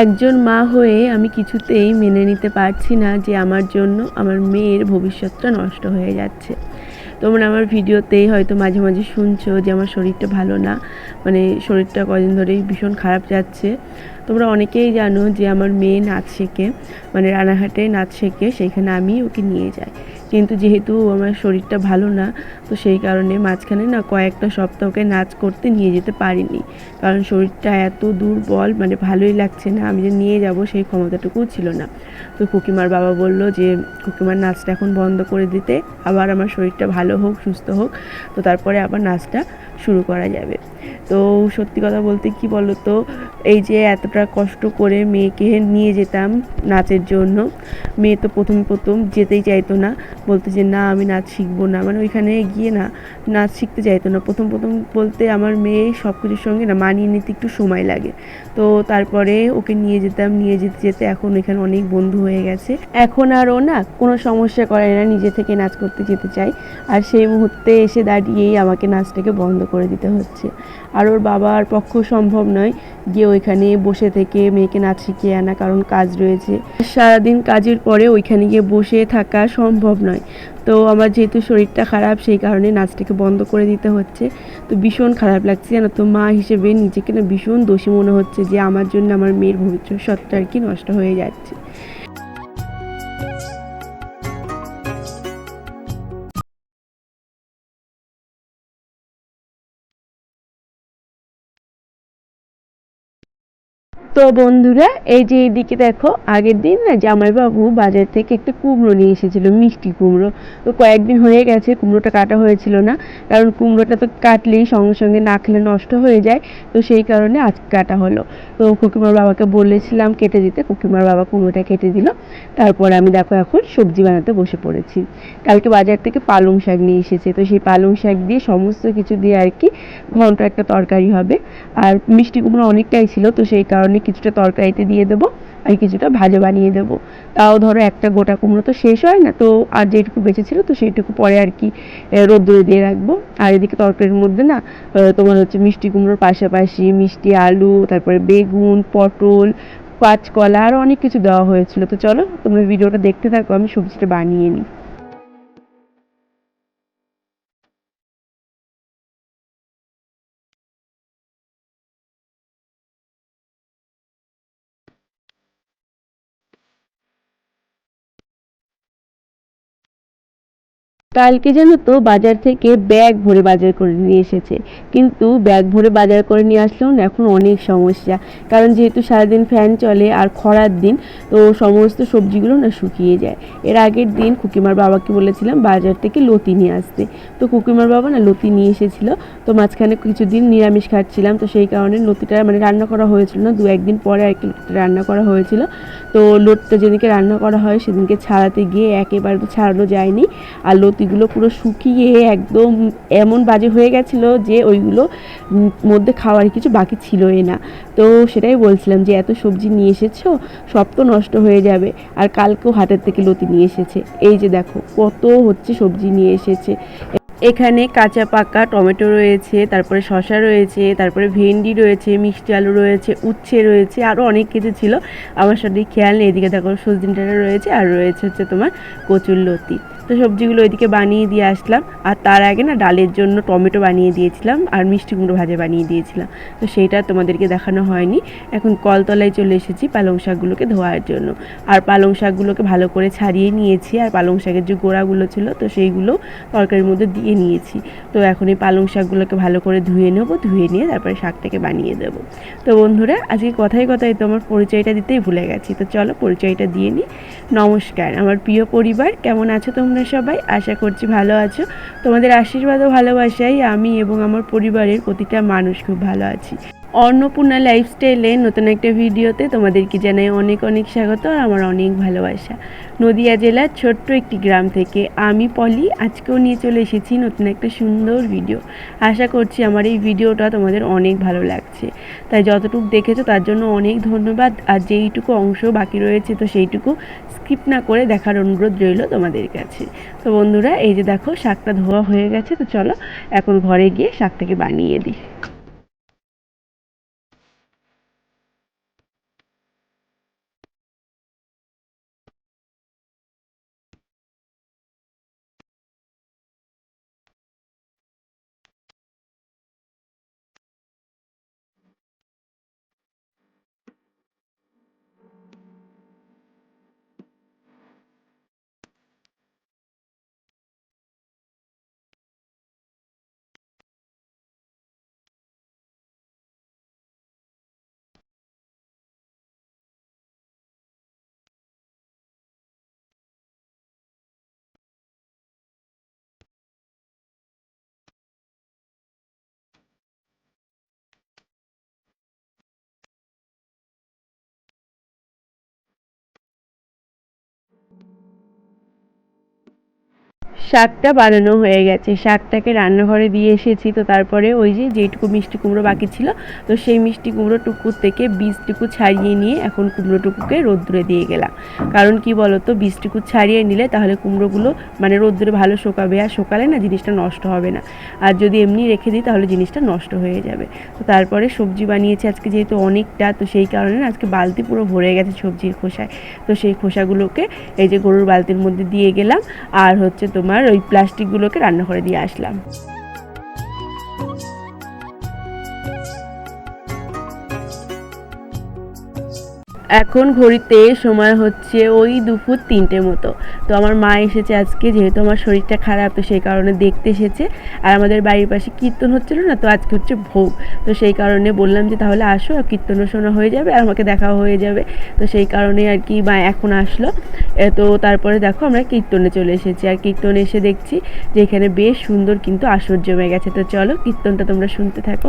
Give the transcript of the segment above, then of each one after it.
একজন মা হয়ে আমি কিছুতেই মেনে নিতে পারছি না যে আমার জন্য আমার মেয়ের ভবিষ্যৎটা নষ্ট হয়ে যাচ্ছে। তোমরা আমার ভিডিওতেই হয়তো মাঝে মাঝে শুনছো যে আমার শরীরটা ভালো না মানে শরীরটা কদিন ধরেই ভীষণ খারাপ যাচ্ছে। তোমরা অনেকেই জানো যে আমার মেয়ে নাচ শেখে মানে রানাঘাটে নাচ শেখে, সেইখানে আমি ওকে নিয়ে যাই। কিন্তু যেহেতু আমার শরীরটা ভালো না, তো সেই কারণে মাঝখানে না কয়েকটা সপ্তাহকে নাচ করতে নিয়ে যেতে পারিনি। কারণ শরীরটা এত দুর্বল মানে ভালোই লাগছে না, আমি যে নিয়ে যাব সেই ক্ষমতাটুকুও ছিল না। তো কুকিমার বাবা বলল যে, কুকিমার নাচটা এখন বন্ধ করে দিতে, আবার আমার শরীরটা ভালো হোক, সুস্থ হোক। তো তারপরে আবার নাচটা শুরু করা যাবে। তো সত্যি কথা বলতে কি বলো তো এই যে এতটা কষ্ট করে মেয়েকে নিয়ে যেতাম নাচের জন্য, মেয়ে তো প্রথম প্রথম যেতেই চাইতো না, বলতে যে না, আমি নাচ শিখব না মানে ওইখানে গিয়ে না, নাচ শিখতে চাইতো না। প্রথম প্রথম বলতে আমার মেয়ে সব কিছুর সঙ্গে না মানিয়ে নিতে একটু সময় লাগে। তো তারপরে ওকে নিয়ে যেতাম, নিয়ে যেতে যেতে এখন এখানে অনেক বন্ধু হয়ে গেছে। এখন আর ও না কোনো সমস্যা করে না, নিজে থেকে নাচ করতে যেতে চাই আর সেই মুহূর্তে এসে দাঁড়িয়েই আমাকে নাচটাকে বন্ধ করে দিতে হচ্ছে। আর ওর বাবার পক্ষ সম্ভব নয় গিয়ে ওইখানে বসে থেকে মেয়েকে নাচ শিখিয়ে আনা, কারণ কাজ রয়েছে। সারাদিন কাজের পরে ওইখানে গিয়ে বসে থাকা সম্ভব নয়। তো আমার যেহেতু শরীরটা খারাপ, সেই কারণে নাচটাকে বন্ধ করে দিতে হচ্ছে। তো ভীষণ খারাপ লাগছে জানো তো, মা হিসেবে নিজেকে না ভীষণ দোষী মনে হচ্ছে যে আমার জন্য আমার মেয়ের ভবিষ্যৎটা আর কি নষ্ট হয়ে যাচ্ছে। তো বন্ধুরা, এই যে এইদিকে দেখো, আগের দিন না জামাইবাবু বাজার থেকে একটা কুমড়ো নিয়ে এসেছিল, মিষ্টি কুমড়ো। তো কয়েকদিন হয়ে গেছে, কুমড়োটা কাটা হয়েছিল না। কারণ কুমড়োটা তো কাটলেই সঙ্গে সঙ্গে না খেলে নষ্ট হয়ে যায়, তো সেই কারণে আজ কাটা হলো। তো কুকিমার বাবাকে বলেছিলাম কেটে দিতে, কুকিমার বাবা কুমড়োটা কেটে দিল। তারপর আমি দেখো এখন সবজি বানাতে বসে পড়েছি। কালকে বাজার থেকে পালং শাক নিয়ে এসেছে, তো সেই পালং শাক দিয়ে সমস্ত কিছু দিয়ে আর কি ঘন্ট একটা তরকারি হবে। আর মিষ্টি কুমড়ো অনেকটাই ছিল, তো সেই কারণে কিছুটা তরকারিতে দিয়ে দেবো আর কিছুটা ভাজা বানিয়ে দেবো। তাও ধরো একটা গোটা কুমড়ো তো শেষ হয় না, তো আর যেটুকু বেঁচে ছিল তো সেইটুকু পরে আর কি রোদ্দুরে দিয়ে রাখব। আর এদিকে তরকারির মধ্যে না তোমার হচ্ছে মিষ্টি কুমড়োর পাশাপাশি মিষ্টি আলু, তারপরে বেগুন, পটল কাঁচকলা আরও অনেক কিছু দেওয়া হয়েছিল। তো চলো তোমরা ভিডিওটা দেখতে থাকো, আমি সবজিটা বানিয়ে নিই। কালকে জানো তো বাজার থেকে ব্যাগ ভরে বাজার করে নিয়ে এসেছে। কিন্তু ব্যাগ ভরে বাজার করে নিয়ে আসলেও না, এখন অনেক সমস্যা। কারণ যেহেতু সারাদিন ফ্যান চলে আর খরার দিন, তো সমস্ত সবজিগুলো না শুকিয়ে যায়। এর আগের দিন কুকিমার বাবাকে বলেছিলাম বাজার থেকে লতি নিয়ে আসতে। তো কুকিমার বাবা না লতি নিয়ে এসেছিল। তো মাঝখানে কিছুদিন নিরামিষ খাচ্ছিলাম, তো সেই কারণে লতিটা মানে রান্না করা হয়েছিল না, দু একদিন পরে আর কি রান্না করা হয়েছিল। তো লতিটা যেদিনকে রান্না করা হয় সেদিনকে ছাড়াতে গিয়ে একেবারে তো ছাড়ানো যায়নি। আর লতিগুলো পুরো শুকিয়ে একদম এমন বাজে হয়ে গেছিল যে ওইগুলো মধ্যে খাওয়ার কিছু বাকি ছিলই না। তো সেটাই বলছিলাম যে, এত সবজি নিয়ে এসেছ, সব তো নষ্ট হয়ে যাবে। আর কালকেও হাটের থেকে লতি নিয়ে এসেছে। এই যে দেখো, কত হচ্ছে সবজি নিয়ে এসেছে। এখানে কাঁচা পাকা টমেটো রয়েছে, তারপরে শশা রয়েছে, তারপরে ভেন্ডি রয়েছে, মিষ্টি আলু রয়েছে, উচ্ছে রয়েছে আরও অনেক কিছু ছিল। আমার সাথে খেয়াল নেই, এদিকে দেখো সজিনটা রয়েছে, আর রয়েছে হচ্ছে তোমার কচুর লতি। তো সবজিগুলো ওইদিকে বানিয়ে দিয়ে আসলাম। আর তার আগে না ডালের জন্য টমেটো বানিয়ে দিয়েছিলাম আর মিষ্টি কুমড়ো ভাজা বানিয়ে দিয়েছিলাম। তো সেইটা তোমাদেরকে দেখানো হয়নি। এখন কলতলায় চলে এসেছি পালং শাকগুলোকে ধোয়ার জন্য। আর পালং শাকগুলোকে ভালো করে ছাড়িয়ে নিয়েছি। আর পালং শাকের যে গোড়াগুলো ছিল, তো সেইগুলো তরকারির মধ্যে দিয়ে নিয়েছি। তো এখন এই পালং শাকগুলোকে ভালো করে ধুয়ে নেব, ধুয়ে নিয়ে তারপরে শাকটাকে বানিয়ে দেবো। তো বন্ধুরা, আজকে কথায় কথায় তো আমার পরিচয়টা দিতেই ভুলে গেছি। তো চলো পরিচয়টা দিয়ে নিই। নমস্কার, আমার প্রিয় পরিবার, কেমন আছো তোমরা তোমরা সবাই, আশা করছি ভালো আছো। তোমাদের আশীর্বাদ ও ভালোবাসাই আমি এবং আমার পরিবারের প্রতিটা মানুষ খুব ভালো আছি। অন্নপূর্ণা লাইফস্টাইলে নতুন একটা ভিডিওতে তোমাদেরকে জানাই অনেক অনেক স্বাগত আর আমার অনেক ভালোবাসা। নদিয়া জেলার ছোট্ট একটি গ্রাম থেকে আমি পলি, আজকেও নিয়ে চলে এসেছি নতুন একটা সুন্দর ভিডিও। আশা করছি আমার এই ভিডিওটা তোমাদের অনেক ভালো লাগছে। তাই যতটুকু দেখেছ তার জন্য অনেক ধন্যবাদ। আর যেইটুকু অংশ বাকি রয়েছে তো সেইটুকু স্কিপ না করে দেখার অনুরোধ রইল তোমাদের কাছে। তো বন্ধুরা, এই যে দেখো, শাকটা ধোয়া হয়ে গেছে, তো চলো এখন ঘরে গিয়ে শাকটাকে বানিয়ে দিই। শাকটা বানানো হয়ে গেছে। শাকটাকে রান্নাঘরে দিয়ে এসেছি। তো তারপরে ওই যে যেটুকু মিষ্টি কুমড়ো বাকি ছিল, তো সেই মিষ্টি কুমড়ো টুকুর থেকে বীজটুকু ছাড়িয়ে নিয়ে এখন কুমড়ো টুকুকে রোদ্দুরে দিয়ে গেলাম। কারণ কি বলতো, বীজটুকু ছাড়িয়ে নিলে তাহলে কুমড়োগুলো মানে রোদ্দুরে ভালো শোকাবে। আর শোকালে না জিনিসটা নষ্ট হবে না। আর যদি এমনি রেখে দিই তাহলে জিনিসটা নষ্ট হয়ে যাবে। তো তারপরে সবজি বানিয়েছি আজকে যেহেতু অনেকটা, তো সেই কারণে আজকে বালতি পুরো ভরে গেছে সবজির খোসায়। তো সেই খোসাগুলোকে এই যে গরুর বালতির মধ্যে দিয়ে গেলাম। আর হচ্ছে তোমার ওই প্লাস্টিকগুলোকে রান্নাঘরে দিয়ে আসলাম। এখন ঘড়িতে সময় হচ্ছে ওই দুপুর তিনটে মতো। তো আমার মা এসেছে আজকে, যেহেতু আমার শরীরটা খারাপ, তো সেই কারণে দেখতে এসেছে। আর আমাদের বাড়ির পাশে কীর্তন হচ্ছিল না, তো আজকে হচ্ছে ভোগ। তো সেই কারণে বললাম যে, তাহলে আসো কীর্তনও শোনা হয়ে যাবে, আর আমাকে দেখাও হয়ে যাবে। তো সেই কারণে আর কি মা এখন আসলো। তো তারপরে দেখো আমরা কীর্তনে চলে এসেছি। আর কীর্তনে এসে দেখছি যে, এখানে বেশ সুন্দর কিন্তু আসর জমে গেছে। তো চলো কীর্তনটা তোমরা শুনতে থাকো।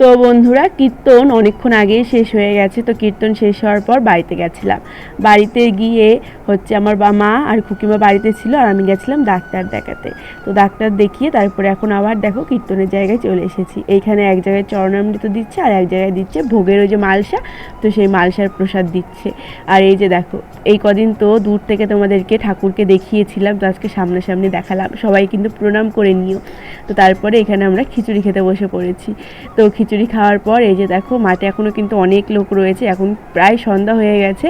তো বন্ধুরা, কীর্তন অনেকক্ষণ আগেই শেষ হয়ে গেছে, তো কীর্তন শেষ হওয়ার পর বাড়িতে গেছিলাম। বাড়িতে গিয়ে হচ্ছে আমার বা মা আর খুকিমা বাড়িতে ছিল আর আমি গেছিলাম ডাক্তার দেখাতে। তো ডাক্তার দেখিয়ে তারপরে এখন আবার দেখো কীর্তনের জায়গায় চলে এসেছি। এইখানে এক জায়গায় চরণামৃত দিচ্ছে আর এক জায়গায় দিচ্ছে ভোগের ওই যে মালসা, তো সেই মালসার প্রসাদ দিচ্ছে। আর এই যে দেখো, এই কদিন তো দূর থেকে তোমাদেরকে, ঠাকুরকে দেখিয়েছিলাম, তো আজকে সামনাসামনি দেখালাম। সবাই কিন্তু প্রণাম করে নিও। তো তারপরে এখানে আমরা খিচুড়ি খেতে বসে পড়েছি। তো খিচুড়ি খাওয়ার পর, এই যে দেখো, মাঠে এখনও কিন্তু অনেক লোক রয়েছে। এখন প্রায় সন্ধ্যা হয়ে গেছে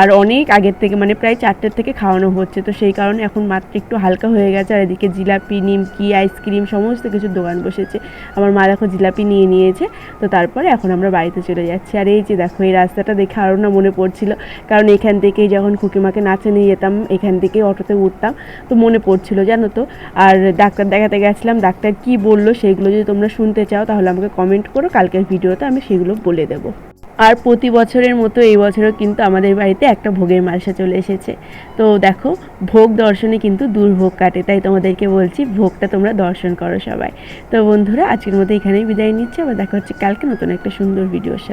আর অনেক আগের থেকে মানে প্রায় চারটের থেকে খাওয়ানো হচ্ছে। তো সেই কারণে এখন মাত্র একটু হালকা হয়ে গেছে। আর এদিকে জিলাপি, নিমকি, আইসক্রিম, সমস্ত কিছু দোকান বসেছে। আমার মা দেখো জিলাপি নিয়ে নিয়েছে। তো তারপরে এখন আমরা বাড়িতে চলে যাচ্ছি। আর এই যে দেখো, এই রাস্তাটা দেখে আরও না মনে পড়ছিল। কারণ এখান থেকেই যখন খুকিমাকে নাচে নিয়ে যেতাম, এখান থেকেই অটোতে উঠতাম। তো মনে পড়ছিল, জানো তো? আর ডাক্তার দেখাতে গেছিলাম। ডাক্তার কি বলল, সেগুলো যদি তোমরা শুনতে চাও, তাহলে আমাকে কমেন্ট করো, কালকের ভিডিওতে আমি সেগুলো বলে দেব। আর প্রতি বছরের মতো এই বছরও কিন্তু আমাদের বাড়িতে একটা ভোগের মালসা চলে এসেছে। তো দেখো, ভোগ দর্শনে কিন্তু দুর্ভোগ কাটে, তাই তোমাদেরকে বলছি ভোগটা তোমরা দর্শন করো সবাই। তো বন্ধুরা, আজকের মতো এখানেই বিদায় নিচ্ছে, আবার দেখা হচ্ছে কালকে নতুন একটা সুন্দর ভিডিওর সাথে।